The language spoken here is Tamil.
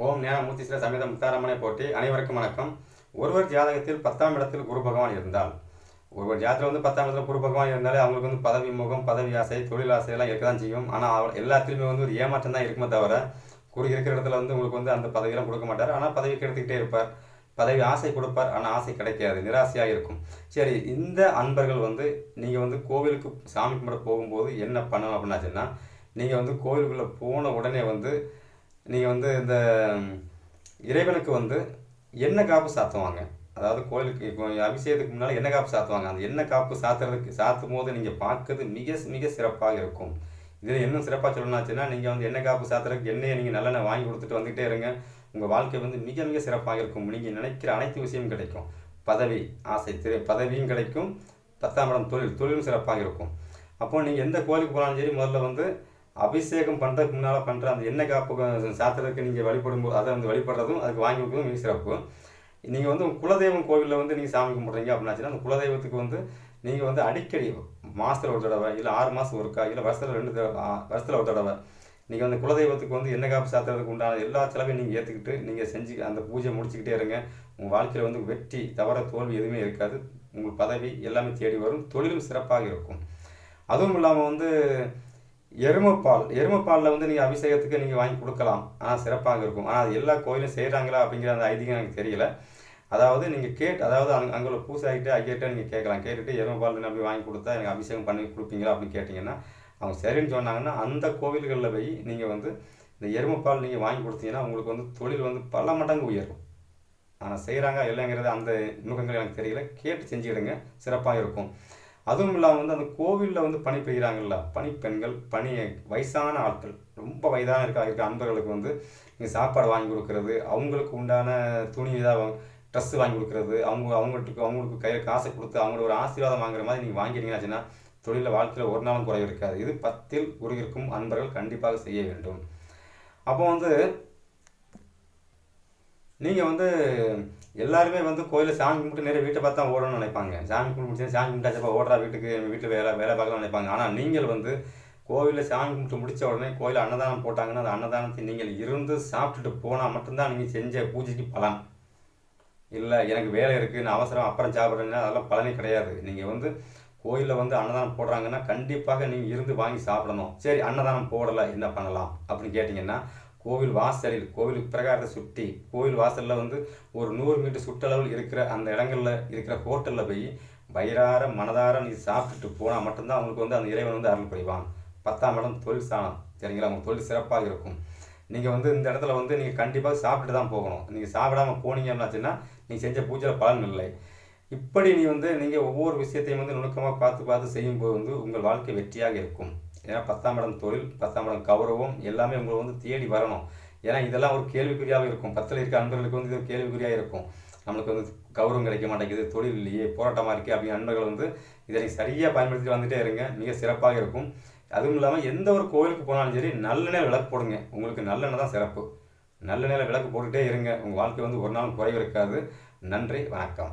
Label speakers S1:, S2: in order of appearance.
S1: ஓம் ஞானமூர்த்தி சில சமேத முத்தாரம்மனை போட்டி அனைவருக்கும் வணக்கம். ஒருவர் ஜாதகத்தில் பத்தாம் இடத்தில் குரு பகவான் இருந்தால் ஒருவர் ஜாதகத்தில் வந்து பத்தாம் இடத்துல குரு பகவான் இருந்தாலே அவங்களுக்கு வந்து பதவி முகம் பதவி ஆசை தொழில் ஆசை எல்லாம் இருக்க தான் செய்யும். ஆனால் அவர் எல்லாத்துலேயுமே வந்து ஒரு ஏமாற்றம் தான் இருக்குமே தவிர குரு இருக்கிற இடத்துல வந்து உங்களுக்கு வந்து அந்த பதவியெல்லாம் கொடுக்க மாட்டார். ஆனால் பதவி கெடுத்துக்கிட்டே இருப்பார். பதவி ஆசை கொடுப்பார். ஆனால் ஆசை கிடைக்காது. நிராசையாக இருக்கும். சரி இந்த அன்பர்கள் வந்து நீங்கள் வந்து கோவிலுக்கு சாமி கும்பிட போகும்போது என்ன பண்ணணும் அப்படின்னாச்சுன்னா நீங்கள் வந்து கோவிலுக்குள்ளே போன உடனே வந்து நீங்கள் வந்து இந்த இறைவனுக்கு வந்து எண்ணெய் காப்பு சாத்துவாங்க? அதாவது கோயிலுக்கு இப்போ அபிஷேகத்துக்கு முன்னால் எண்ணெய் காப்பு சாத்துவாங்க? அந்த எண்ணெய் காப்பு சாத்துறதுக்கு சாத்தும் போது நீங்கள் பார்க்கறது மிக மிக சிறப்பாக இருக்கும். இதில் இன்னும் சிறப்பாக சொல்லணும்னாச்சுன்னா நீங்கள் வந்து எண்ணெய் காப்பு சாத்துறதுக்கு எண்ணெயை நீங்கள் நல்லெண்ணெய் வாங்கி கொடுத்துட்டு வந்துகிட்டே இருங்க. உங்கள் வாழ்க்கை வந்து மிக மிக சிறப்பாக இருக்கும். நீங்கள் நினைக்கிற அனைத்து விஷயமும் கிடைக்கும். பதவி ஆசை திரு பதவியும் கிடைக்கும். பத்தாம் இடம் தொழில் தொழிலும் சிறப்பாக இருக்கும். அப்போது நீங்கள் எந்த கோயிலுக்கு போனாலும் சரி முதல்ல வந்து அபிஷேகம் பண்ணுறதுக்கு முன்னால் பண்ணுற அந்த எண்ணெய் காப்பு சாத்துறதுக்கு நீங்கள் வழிபடும்போது அதை வந்து வழிபடுறதும் அதுக்கு வாங்கி கொடுக்கறதும் மிக சிறப்பு. நீங்கள் வந்து குலதெய்வம் கோவிலில் வந்து நீங்கள் சாமி கும்பிட்றீங்க அப்படின்னாச்சுன்னா அந்த குலதெய்வத்துக்கு வந்து நீங்கள் வந்து அடிக்கடி மாதத்தில் ஒரு தடவை இல்லை ஆறு மாதம் ஒருக்கா இல்லை வருஷத்தில் ரெண்டு தடவை வருஷத்தில் ஒரு தடவை நீங்கள் வந்து குலதெய்வத்துக்கு வந்து எண்ணெய் காப்பு சாத்துறதுக்கு உண்டான எல்லா செலவையும் நீங்கள் ஏற்றுக்கிட்டு நீங்கள் செஞ்சு அந்த பூஜை முடிச்சுக்கிட்டே இருங்க. உங்கள் வாழ்க்கையில் வந்து வெற்றி தவற தோல்வி எதுவுமே இருக்காது. உங்கள் பதவி எல்லாமே தேடி வரும். தொழிலும் சிறப்பாக இருக்கும். அதுவும் இல்லாமல் வந்து எருமைப்பால். எருமைப்பாலில் வந்து நீங்கள் அபிஷேகத்துக்கு நீங்கள் வாங்கி கொடுக்கலாம். ஆனால் சிறப்பாக இருக்கும். ஆனால் அது எல்லா கோயிலும் செய்கிறாங்களா அப்படிங்கிற அந்த ஐதீகம் எனக்கு தெரியல. அதாவது நீங்கள் கேட்டு அதாவது அங்கே அங்கே உள்ள பூசாகிட்டு ஐக்கிட்ட நீங்கள் கேட்கலாம். கேட்டுட்டு எருமைப்பால் நம்பி வாங்கி கொடுத்தா எனக்கு அபிஷேகம் பண்ணி கொடுப்பீங்களா அப்படின்னு கேட்டிங்கன்னா அவங்க சரின்னு சொன்னாங்கன்னா அந்த கோவில்களில் போய் நீங்கள் வந்து இந்த எருமைப்பால் நீங்கள் வாங்கி கொடுத்தீங்கன்னா உங்களுக்கு வந்து தொழில் வந்து பல மடங்கு உயரும். ஆனால் செய்கிறாங்க இல்லைங்கிறது அந்த நுகங்கள் எனக்கு தெரியல. கேட்டு செஞ்சுக்கிடுங்க. சிறப்பாக இருக்கும். அதுவும் இல்லாமல் வந்து அந்த கோவிலில் வந்து பணி பெய்கிறாங்கல்ல பணிப்பெண்கள் பணி வயசான ஆட்கள் ரொம்ப வயதான இருக்க இருக்க அன்பர்களுக்கு வந்து நீங்கள் சாப்பாடு வாங்கி கொடுக்கறது அவங்களுக்கு உண்டான துணி இதாக ட்ரெஸ் வாங்கி கொடுக்கறது அவங்க அவங்களுக்கு அவங்களுக்கு கையில் காசை கொடுத்து அவங்களோட ஒரு ஆசீர்வாதம் வாங்குற மாதிரி நீங்கள் வாங்கிட்டீங்கன்னாச்சுன்னா தொழிலில் வாழ்க்கையில் ஒரு நாளும் குறைவு இருக்காது. இது பத்தில் உருகிருக்கும் அன்பர்கள் கண்டிப்பாக செய்ய வேண்டும். அப்போ வந்து நீங்கள் வந்து எல்லாருமே வந்து கோயிலில் சாமி கும்பிட்டு நிறைய வீட்டை பார்த்தா ஓடணும்னு நினைப்பாங்க. சாமி கும்பிட்டு சாமி கும்பிட்டாச்சப்பா ஓடுறா வீட்டுக்கு வீட்டில் வேலை வேலை பார்க்கலாம் நினைப்பாங்க. ஆனால் நீங்கள் வந்து கோவிலில் சாமி கும்பிட்டு முடிச்ச உடனே கோயிலில் அன்னதானம் போட்டாங்கன்னா அந்த அன்னதானத்தை நீங்கள் இருந்து சாப்பிட்டுட்டு போனால் மட்டும்தான் நீங்கள் செஞ்ச பூஜைக்கு பலன். இல்லை எனக்கு வேலை இருக்குது நான் அவசரம் அப்புறம் சாப்பிட்றேன்னா அதெல்லாம் பலனே கிடையாது. நீங்கள் வந்து கோயிலில் வந்து அன்னதானம் போடுறாங்கன்னா கண்டிப்பாக நீங்கள் இருந்து வாங்கி சாப்பிடணும். சரி அன்னதானம் போடலை என்ன பண்ணலாம் அப்படின்னு கேட்டிங்கன்னா கோவில் வாசலில் கோவில் பிரகாரத்தை சுற்றி கோவில் வாசலில் வந்து ஒரு நூறு மீட்டர் சுற்றளவில் இருக்கிற அந்த இடங்களில் இருக்கிற ஹோட்டலில் போய் வயிறார மனதார நீ சாப்பிட்டுட்டு போனால் மட்டும்தான் அவங்களுக்கு வந்து அந்த இறைவன் வந்து அருள் புரிவான். பத்தாம் இடம் தொழில் சாணம். சரிங்களா? அவங்க தொழில் சிறப்பாக இருக்கும். நீங்கள் வந்து இந்த இடத்துல வந்து நீங்கள் கண்டிப்பாக சாப்பிட்டு தான் போகணும். நீங்கள் சாப்பிடாம அப்படின்னாச்சுன்னா நீங்கள் செஞ்ச பூஜையில் பலன் இல்லை. இப்படி நீ வந்து நீங்கள் ஒவ்வொரு விஷயத்தையும் வந்து நுணுக்கமாக பார்த்து பார்த்து செய்யும்போது வந்து உங்கள் வாழ்க்கை வெற்றியாக இருக்கும். ஏன்னா பத்தாம் இடம் தொழில் பத்தாம் இடம் கௌரவம் எல்லாமே உங்களை வந்து தேடி வரணும். ஏன்னா இதெல்லாம் ஒரு கேள்விக்குறியாக இருக்கும். பத்தில் இருக்க அன்பர்களுக்கு வந்து இது ஒரு கேள்விக்குறியாக இருக்கும். நம்மளுக்கு வந்து கௌரவம் கிடைக்க மாட்டேங்குது தொழில் இல்லையே போராட்டமாக இருக்கே அப்படின்னு அன்பர்கள் வந்து இதை நீங்கள் சரியாக பயன்படுத்திட்டு வந்துகிட்டே இருங்க. மிக சிறப்பாக இருக்கும். அதுவும் இல்லாமல் எந்த ஒரு கோவிலுக்கு போனாலும் சரி நல்லெண்ணெய் விளக்கு போடுங்க. உங்களுக்கு நல்லெண்ணெய் தான் சிறப்பு. நல்லெண்ணெயில் விளக்கு போட்டுகிட்டே இருங்க. உங்கள் வாழ்க்கை வந்து ஒரு நாளும் குறைவு இருக்காது நன்றி வணக்கம்.